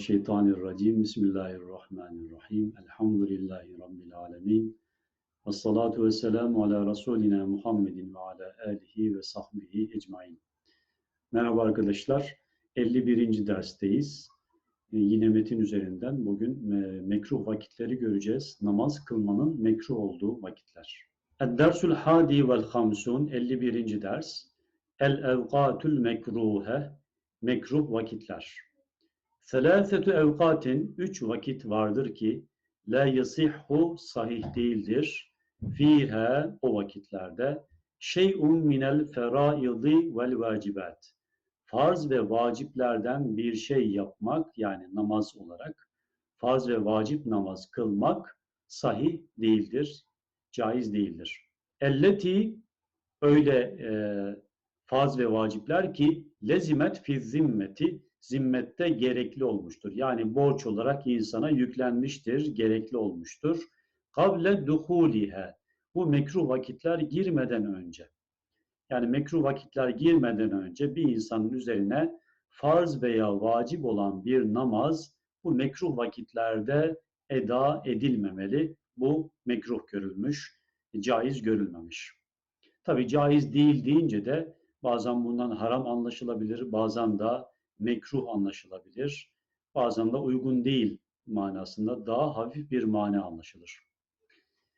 Euzubillahimineşşeytanirracim. Bismillahirrahmanirrahim. Elhamdülillahi Rabbil alemin. Ve salatu ve selamu ala Resulina Muhammedin ve ala alihi ve sahbihi ecmain. Merhaba arkadaşlar. 51. dersteyiz. Ee, yine metin üzerinden bugün e, mekruh vakitleri göreceğiz. Namaz kılmanın mekruh olduğu vakitler. El-Dersul Hadi vel Hamsun 51. ders. El-Evkatul Mekruhe Mekruh vakitler. Selâsetü evkatin üç vakit vardır ki la yasihhu sahih değildir. Fiha o vakitlerde şey'un minel feraidi vel vacibat. Farz ve vaciplerden bir şey yapmak yani namaz olarak farz ve vacip namaz kılmak sahih değildir, caiz değildir. Elleti öyle e, farz ve vacipler ki lezimet fi zimmeti zimmette gerekli olmuştur. Yani borç olarak insana yüklenmiştir, gerekli olmuştur. Kable duhulihe. Bu mekruh vakitler girmeden önce. Yani mekruh vakitler girmeden önce bir insanın üzerine farz veya vacip olan bir namaz bu mekruh vakitlerde eda edilmemeli. Bu mekruh görülmüş, caiz görülmemiş. Tabi caiz değil deyince de bazen bundan haram anlaşılabilir, bazen de mekruh anlaşılabilir. Bazen de uygun değil manasında daha hafif bir mana anlaşılır.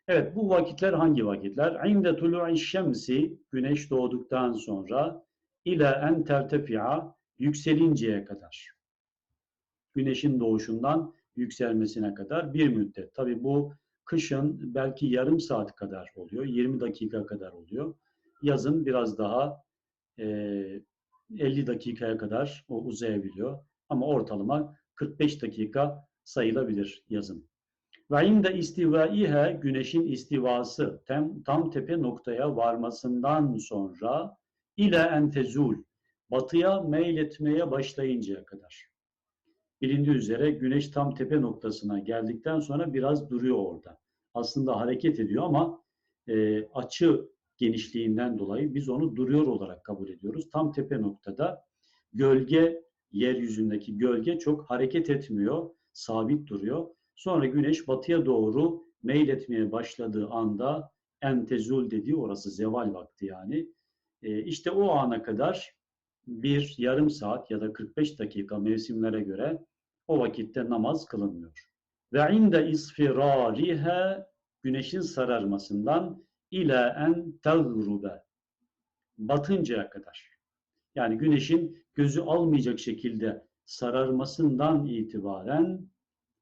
Evet bu vakitler hangi vakitler? İnde tulu'i şemsi güneş doğduktan sonra ila en tertefi'a yükselinceye kadar. Güneşin doğuşundan yükselmesine kadar bir müddet. Tabi bu kışın belki yarım saat kadar oluyor, 20 dakika kadar oluyor. Yazın biraz daha e, 50 dakikaya kadar o uzayabiliyor. Ama ortalama 45 dakika sayılabilir yazın. Ve inde istivaihe güneşin istivası tam, tam tepe noktaya varmasından sonra ile entezul batıya meyletmeye başlayıncaya kadar. Bilindiği üzere güneş tam tepe noktasına geldikten sonra biraz duruyor orada. Aslında hareket ediyor ama e, açı genişliğinden dolayı biz onu duruyor olarak kabul ediyoruz. Tam tepe noktada gölge, yeryüzündeki gölge çok hareket etmiyor, sabit duruyor. Sonra güneş batıya doğru meyletmeye başladığı anda entezul dediği orası zeval vakti yani. E, işte o ana kadar bir yarım saat ya da 45 dakika mevsimlere göre o vakitte namaz kılınmıyor. Ve inde isfirarihe güneşin sararmasından ila en tağrube batıncaya kadar. Yani güneşin gözü almayacak şekilde sararmasından itibaren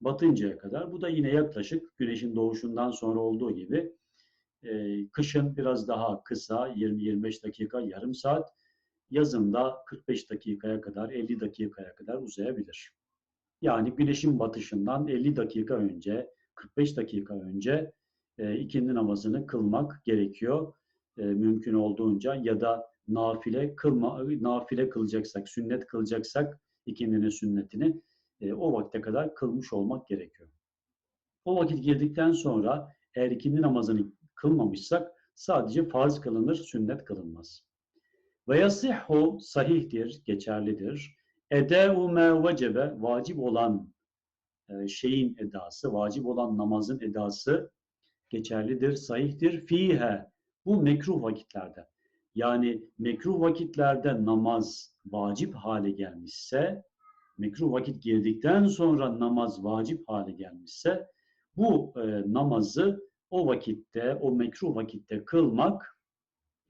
batıncaya kadar. Bu da yine yaklaşık güneşin doğuşundan sonra olduğu gibi e, kışın biraz daha kısa 20-25 dakika, yarım saat. Yazın da 45 dakikaya kadar, 50 dakikaya kadar uzayabilir. Yani güneşin batışından 50 dakika önce, 45 dakika önce e, ikindi namazını kılmak gerekiyor. E, mümkün olduğunca ya da nafile kılma nafile kılacaksak, sünnet kılacaksak ikindinin sünnetini e, o vakte kadar kılmış olmak gerekiyor. O vakit girdikten sonra eğer ikindi namazını kılmamışsak sadece farz kılınır, sünnet kılınmaz. Ve yasihhu sahihtir, geçerlidir. Edeu me vecebe, vacip olan e, şeyin edası, vacip olan namazın edası geçerlidir, sahihtir. Fihe, bu mekruh vakitlerde. Yani mekruh vakitlerde namaz vacip hale gelmişse, mekruh vakit girdikten sonra namaz vacip hale gelmişse, bu e, namazı o vakitte, o mekruh vakitte kılmak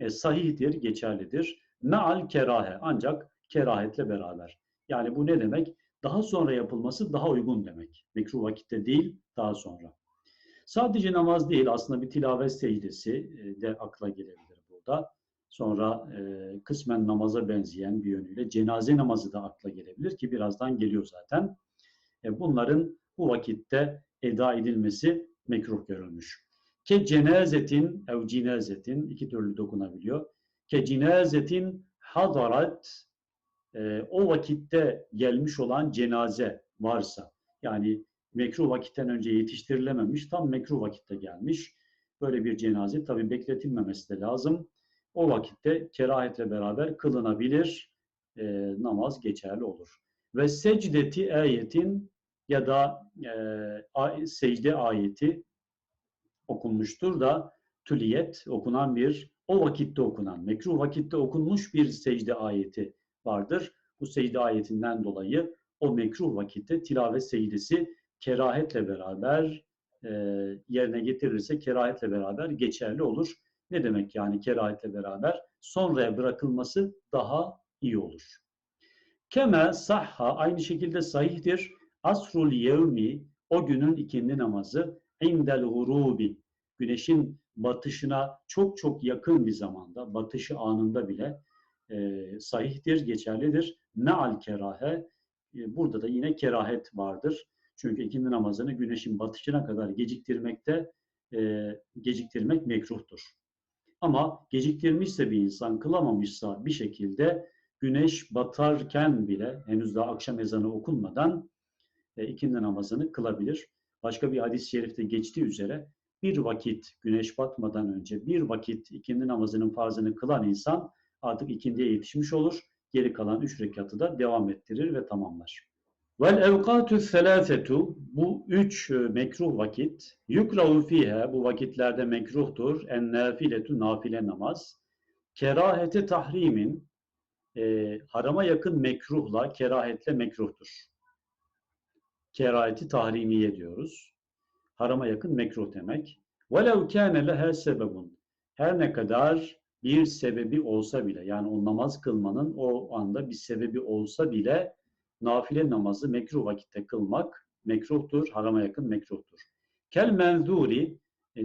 e, sahihtir, geçerlidir. Meal kerahe, ancak kerahetle beraber. Yani bu ne demek? Daha sonra yapılması daha uygun demek. Mekruh vakitte değil, daha sonra. Sadece namaz değil aslında bir tilavet secdesi e, de akla gelebilir burada. Sonra e, kısmen namaza benzeyen bir yönüyle cenaze namazı da akla gelebilir ki birazdan geliyor zaten. E, bunların bu vakitte eda edilmesi mekruh görülmüş. Ke cenazetin ev cinezetin iki türlü dokunabiliyor. Ke cinezetin hadarat e, o vakitte gelmiş olan cenaze varsa yani mekruh vakitten önce yetiştirilememiş, tam mekruh vakitte gelmiş. Böyle bir cenaze tabi bekletilmemesi de lazım. O vakitte kerahetle beraber kılınabilir, e, namaz geçerli olur. ve secdeti ayetin ya da e, secde ayeti okunmuştur da tüliyet okunan bir o vakitte okunan mekruh vakitte okunmuş bir secde ayeti vardır. Bu secde ayetinden dolayı o mekruh vakitte tilavet secdesi kerahetle beraber e, yerine getirilirse kerahetle beraber geçerli olur. Ne demek yani kerahetle beraber? Sonraya bırakılması daha iyi olur. Keme sahha aynı şekilde sahihtir. Asrul yevmi o günün ikindi namazı indel hurubi güneşin batışına çok çok yakın bir zamanda batışı anında bile e, sahihtir, geçerlidir. Meal kerahe e, burada da yine kerahet vardır. Çünkü ikindi namazını güneşin batışına kadar geciktirmekte e, geciktirmek mekruhtur. Ama geciktirmişse bir insan kılamamışsa bir şekilde güneş batarken bile henüz daha akşam ezanı okunmadan e, ikindi namazını kılabilir. Başka bir hadis-i şerifte geçtiği üzere bir vakit güneş batmadan önce bir vakit ikindi namazının farzını kılan insan artık ikindiye yetişmiş olur. Geri kalan üç rekatı da devam ettirir ve tamamlar. Vel evkatü selâsetu bu üç e, mekruh vakit yukrahu fiha bu vakitlerde mekruhtur en nafiletu nafile namaz keraheti tahrimin e, harama yakın mekruhla kerahetle mekruhtur. Keraheti tahrimiye diyoruz. Harama yakın mekruh demek. Velev kâne lehe sebebun her ne kadar bir sebebi olsa bile yani o namaz kılmanın o anda bir sebebi olsa bile nafile namazı mekruh vakitte kılmak mekruhtur, harama yakın mekruhtur. Kel menzuri e,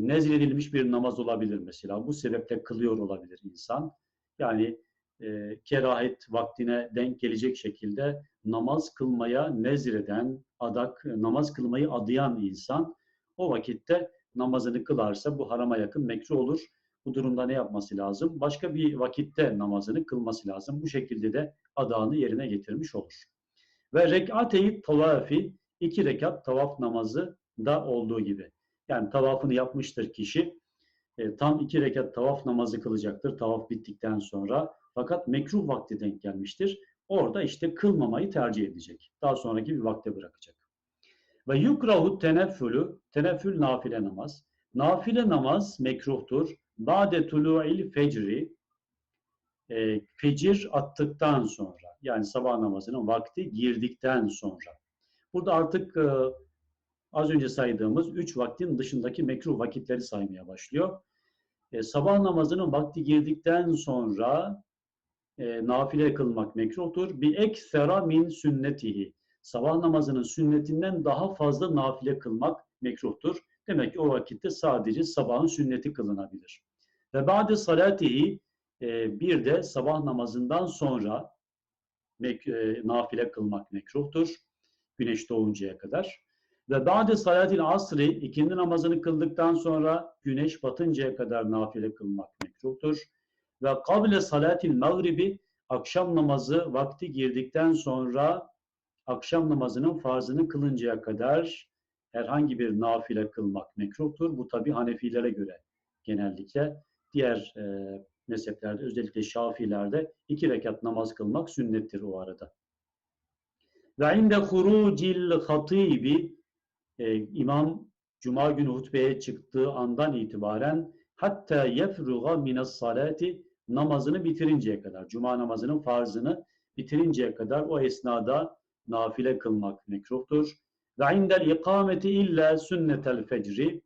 bir namaz olabilir mesela. Bu sebeple kılıyor olabilir insan. Yani e, kerahet vaktine denk gelecek şekilde namaz kılmaya nezreden, adak, namaz kılmayı adayan insan o vakitte namazını kılarsa bu harama yakın mekruh olur. Bu durumda ne yapması lazım? Başka bir vakitte namazını kılması lazım. Bu şekilde de adağını yerine getirmiş olur. Ve rek'ateyi tavafi iki rekat tavaf namazı da olduğu gibi. Yani tavafını yapmıştır kişi. E, tam iki rekat tavaf namazı kılacaktır tavaf bittikten sonra. Fakat mekruh vakti denk gelmiştir. Orada işte kılmamayı tercih edecek. Daha sonraki bir vakte bırakacak. Ve yukrahu teneffülü, teneffül nafile namaz. Nafile namaz mekruhtur. Bade tulu'il fecri, e, fecir attıktan sonra, yani sabah namazının vakti girdikten sonra. Burada artık e, az önce saydığımız üç vaktin dışındaki mekruh vakitleri saymaya başlıyor. E, sabah namazının vakti girdikten sonra e, nafile kılmak mekruhtur. Bi eksera min sünnetihi sabah namazının sünnetinden daha fazla nafile kılmak mekruhtur. Demek ki o vakitte sadece sabahın sünneti kılınabilir. Ve ba'de salatihi e, bir de sabah namazından sonra mek, e, nafile kılmak mekruhtur. Güneş doğuncaya kadar. Ve ba'de salatil asri ikindi namazını kıldıktan sonra güneş batıncaya kadar nafile kılmak mekruhtur. Ve kable salatil mağribi akşam namazı vakti girdikten sonra akşam namazının farzını kılıncaya kadar herhangi bir nafile kılmak mekruhtur. Bu tabi Hanefilere göre genellikle. Diğer e, mezheplerde özellikle Şafilerde iki rekat namaz kılmak sünnettir o arada. Ve inde hurucil hatibi e, imam Cuma günü hutbeye çıktığı andan itibaren hatta yefruga minas salati namazını bitirinceye kadar, Cuma namazının farzını bitirinceye kadar o esnada nafile kılmak mekruhtur. Ve indel ikameti illa sünnetel fecri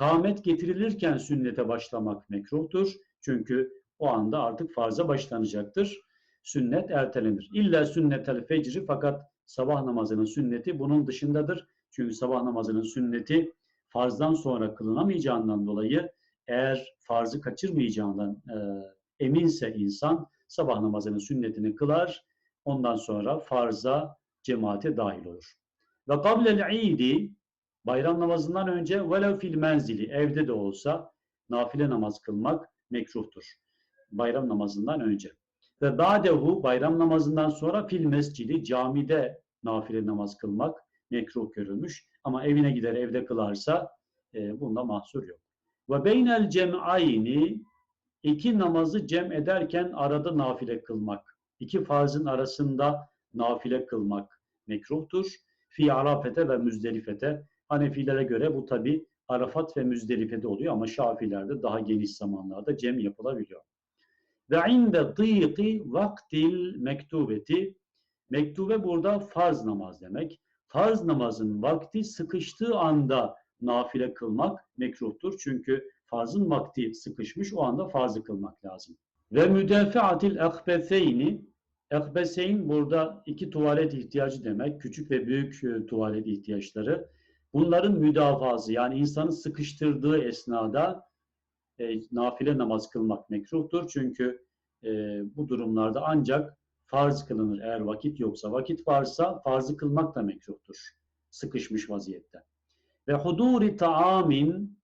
Kamet getirilirken sünnete başlamak mekruhtur. Çünkü o anda artık farza başlanacaktır. Sünnet ertelenir. İlla sünnetel fecri fakat sabah namazının sünneti bunun dışındadır. Çünkü sabah namazının sünneti farzdan sonra kılınamayacağından dolayı eğer farzı kaçırmayacağından e, eminse insan sabah namazının sünnetini kılar. Ondan sonra farza cemaate dahil olur. Ve kablel idi bayram namazından önce velev fil menzili evde de olsa nafile namaz kılmak mekruhtur. Bayram namazından önce. Ve ba'dehu bayram namazından sonra fil mescidi camide nafile namaz kılmak mekruh görülmüş. Ama evine gider evde kılarsa e, bunda mahsur yok. Ve beynel cem'ayni iki namazı cem ederken arada nafile kılmak. İki farzın arasında nafile kılmak mekruhtur. Fi Arafete ve Müzdelifete. Hanefilere göre bu tabi Arafat ve Müzdelife'de oluyor ama Şafilerde daha geniş zamanlarda cem yapılabiliyor. Ve inde dîki vaktil mektubeti. Mektube burada farz namaz demek. Farz namazın vakti sıkıştığı anda nafile kılmak mekruhtur. Çünkü farzın vakti sıkışmış o anda farzı kılmak lazım. Ve müdefiatil ekbeseyni ekbeseyn burada iki tuvalet ihtiyacı demek. Küçük ve büyük e, tuvalet ihtiyaçları. Bunların müdafazı yani insanın sıkıştırdığı esnada e, nafile namaz kılmak mekruhtur. Çünkü e, bu durumlarda ancak farz kılınır eğer vakit yoksa. Vakit varsa farzı kılmak da mekruhtur. Sıkışmış vaziyette. Ve huduri taamin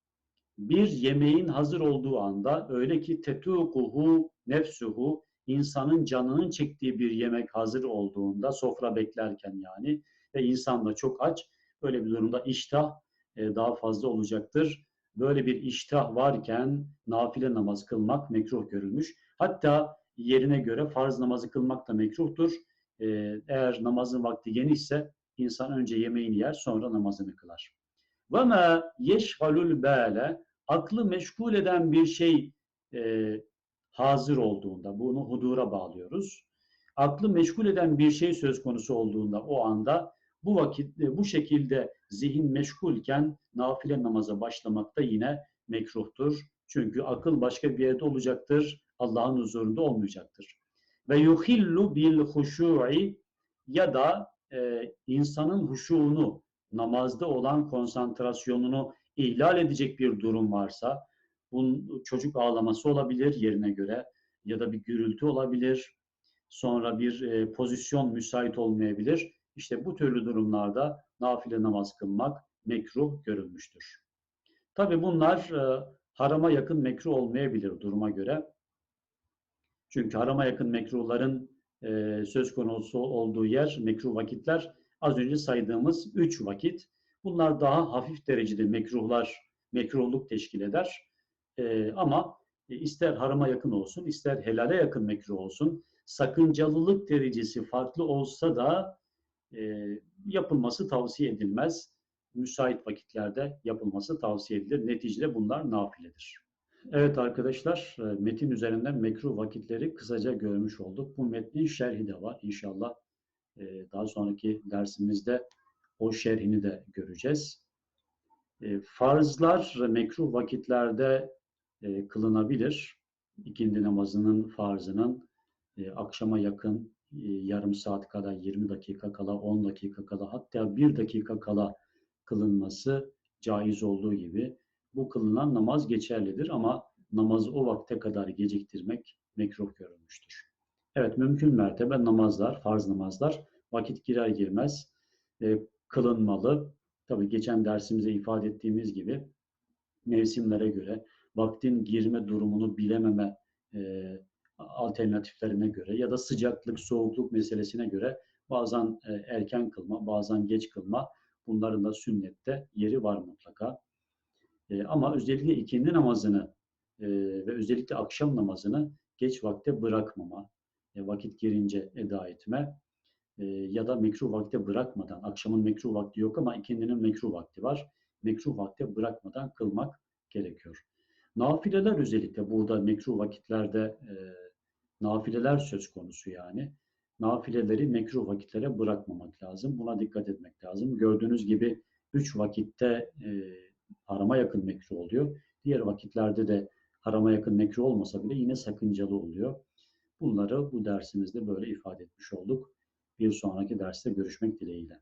bir yemeğin hazır olduğu anda öyle ki tetukuhu nefsuhu insanın canının çektiği bir yemek hazır olduğunda sofra beklerken yani ve insan da çok aç böyle bir durumda iştah e, daha fazla olacaktır. Böyle bir iştah varken nafile namaz kılmak mekruh görülmüş. Hatta yerine göre farz namazı kılmak da mekruhtur. E, eğer namazın vakti genişse insan önce yemeğini yer sonra namazını kılar. Ve ma yeşgalul bale aklı meşgul eden bir şey e, hazır olduğunda bunu hudura bağlıyoruz. Aklı meşgul eden bir şey söz konusu olduğunda o anda bu vakit bu şekilde zihin meşgulken nafile namaza başlamak da yine mekruhtur. Çünkü akıl başka bir yerde olacaktır. Allah'ın huzurunda olmayacaktır. Ve yuhillu bil huşu'i ya da e, insanın huşuğunu, namazda olan konsantrasyonunu ihlal edecek bir durum varsa, bunun çocuk ağlaması olabilir yerine göre ya da bir gürültü olabilir, sonra bir e, pozisyon müsait olmayabilir. İşte bu türlü durumlarda nafile namaz kılmak mekruh görülmüştür. Tabi bunlar e, harama yakın mekruh olmayabilir duruma göre. Çünkü harama yakın mekruhların e, söz konusu olduğu yer, mekruh vakitler az önce saydığımız üç vakit. Bunlar daha hafif derecede mekruhlar, mekruhluk teşkil eder. E, ama ister harama yakın olsun, ister helale yakın mekruh olsun, sakıncalılık derecesi farklı olsa da yapılması tavsiye edilmez. Müsait vakitlerde yapılması tavsiye edilir. Neticede bunlar nafiledir. Evet arkadaşlar, metin üzerinden mekruh vakitleri kısaca görmüş olduk. Bu metnin şerhi de var. İnşallah daha sonraki dersimizde o şerhini de göreceğiz. Farzlar mekruh vakitlerde kılınabilir. İkindi namazının farzının akşama yakın yarım saat kala, 20 dakika kala, 10 dakika kala hatta 1 dakika kala kılınması caiz olduğu gibi bu kılınan namaz geçerlidir ama namazı o vakte kadar geciktirmek mekruh görülmüştür. Evet mümkün mertebe namazlar, farz namazlar vakit girer girmez e, kılınmalı. Tabi geçen dersimize ifade ettiğimiz gibi mevsimlere göre vaktin girme durumunu bilememe e, alternatiflerine göre ya da sıcaklık, soğukluk meselesine göre bazen e, erken kılma, bazen geç kılma bunların da sünnette yeri var mutlaka. E, ama özellikle ikindi namazını e, ve özellikle akşam namazını geç vakte bırakmama, vakit girince eda etme ya da mekruh vakte bırakmadan, akşamın mekruh vakti yok ama ikindinin mekruh vakti var, mekruh vakte bırakmadan kılmak gerekiyor. Nafileler özellikle burada mekruh vakitlerde e, nafileler söz konusu yani. Nafileleri mekruh vakitlere bırakmamak lazım. Buna dikkat etmek lazım. Gördüğünüz gibi üç vakitte e, harama yakın mekruh oluyor. Diğer vakitlerde de harama yakın mekruh olmasa bile yine sakıncalı oluyor. Bunları bu dersimizde böyle ifade etmiş olduk. Bir sonraki derste görüşmek dileğiyle.